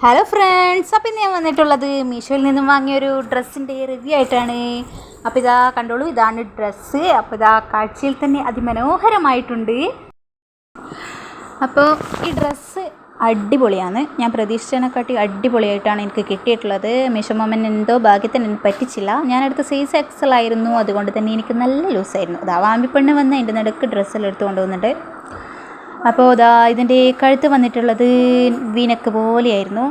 Hello friends ഇന്ന് ഞാൻ വന്നിട്ടുള്ളത് മീഷോയിൽ നിന്നും വാങ്ങിയൊരു ഡ്രസ്സിന്റെ റിവ്യൂ ആയിട്ടാണ്. അപ്പോൾ ഇതാ കണ്ടോളൂ ഇതാണ് ഡ്രസ്സ് അപ്പോൾ ഇതാ കാഴ്ചയിൽ തന്നെ അതിമനോഹരമായിട്ടുണ്ട്. അപ്പോൾ ഈ ഡ്രസ്സ് അടിപൊളിയാണ്. ഞാൻ പ്രതീക്ഷിച്ചതിനെക്കാട്ടി അടിപൊളിയായിട്ടാണ് എനിക്ക് കിട്ടിയിട്ടുള്ളത്. മീഷോ മൊമൻ എന്തോ ഭാഗ്യത്തിന് എനിക്ക് പറ്റിച്ചില്ല. ഞാനെടുത്ത സൈസ് എക്സൽ ആയിരുന്നു. അതുകൊണ്ട് തന്നെ എനിക്ക് നല്ല ലൂസായിരുന്നു അതാ വാമ്പിപ്പെണ്ണ് വന്ന് എന്റെ നടുക്ക് ഡ്രസ്സെല്ലാം എടുത്തു കൊണ്ടുവന്നിട്ട് അപ്പോൾ ഇതാ ഇതിന്റെ കഴുത്ത് വന്നിട്ടുള്ളത് വീനക്ക് പോലെയായിരുന്നു.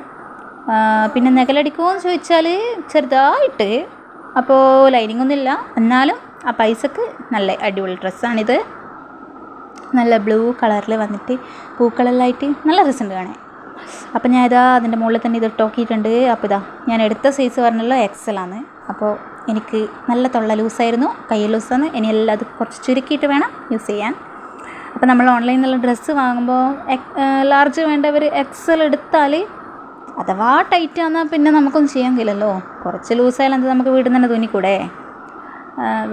പിന്നെ നഗലടിക്കുമോ എന്ന് ചോദിച്ചാൽ ചെറുതായിട്ട്. അപ്പോൾ ലൈനിങ് ഒന്നുമില്ല. എന്നാലും ആ പൈസക്ക് നല്ല അടിപൊളി ഡ്രസ്സാണിത്. നല്ല ബ്ലൂ കളറിൽ വന്നിട്ട് പൂക്കളെല്ലാം ആയിട്ട് നല്ല രസമുണ്ട് കാണാൻ. അപ്പോൾ ഞാൻ ഇതാ അതിന്റെ മുകളിൽ തന്നെ ഇത് ടോക്കിയിട്ടുണ്ട് അപ്പോൾ ഇതാ ഞാൻ എടുത്ത സൈസ് പറഞ്ഞല്ലോ എക്സൽ ആണ്. അപ്പോൾ എനിക്ക് നല്ല തൊള്ള ലൂസായിരുന്നു കൈ ലൂസാണ് ഇനി എല്ലാം അത് കുറച്ച് ചുരുക്കിയിട്ട് വേണം യൂസ് ചെയ്യാൻ. അപ്പോൾ നമ്മൾ ഓൺലൈനിൽ ഓൺലൈനിലുള്ള ഡ്രസ്സ് വാങ്ങുമ്പോൾ ലാർജ് വേണ്ടവർ എക്സൽ എടുത്താൽ അഥവാ ടൈറ്റ് ആണെന്നാൽ പിന്നെ നമുക്കൊന്നും ചെയ്യാൻ കഴിയില്ലല്ലോ. കുറച്ച് ലൂസായാലും അത് നമുക്ക് വീട്ടിൽ തന്നെ തുന്നിക്കൂടെ?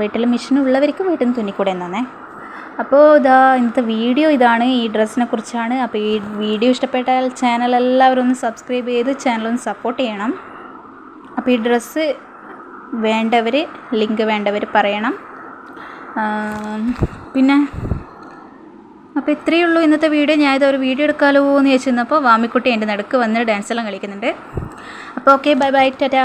വീട്ടിൽ മെഷീൻ ഉള്ളവർക്ക് വീട്ടിൽ നിന്ന് തുന്നിക്കൂടെ എന്നാണേ അപ്പോൾ ഇതാ ഇന്നത്തെ വീഡിയോ ഇതാണ്. ഈ ഡ്രസ്സിനെ കുറിച്ചാണ്. അപ്പോൾ ഈ വീഡിയോ ഇഷ്ടപ്പെട്ടാൽ ചാനൽ എല്ലാവരും ഒന്ന് സബ്സ്ക്രൈബ് ചെയ്ത് ചാനൽ ഒന്ന് സപ്പോർട്ട് ചെയ്യണം. അപ്പോൾ ഈ ഡ്രസ്സ് വേണ്ടവർ ലിങ്ക് വേണ്ടവർ പറയണം. പിന്നെ അപ്പോൾ ഇത്രയേ ഉള്ളൂ ഇന്നത്തെ വീഡിയോ. ഞാൻ ഇതൊരു വീഡിയോ എടുക്കാമല്ലോ എന്ന് ചോദിച്ചിരുന്നപ്പോൾ വാമിക്കുട്ടി എന്റെ നടുക്ക് വന്ന് ഡാൻസ് എല്ലാം കളിക്കുന്നുണ്ട്. അപ്പോൾ ഓക്കെ ബൈ ബൈ ടാറ്റാ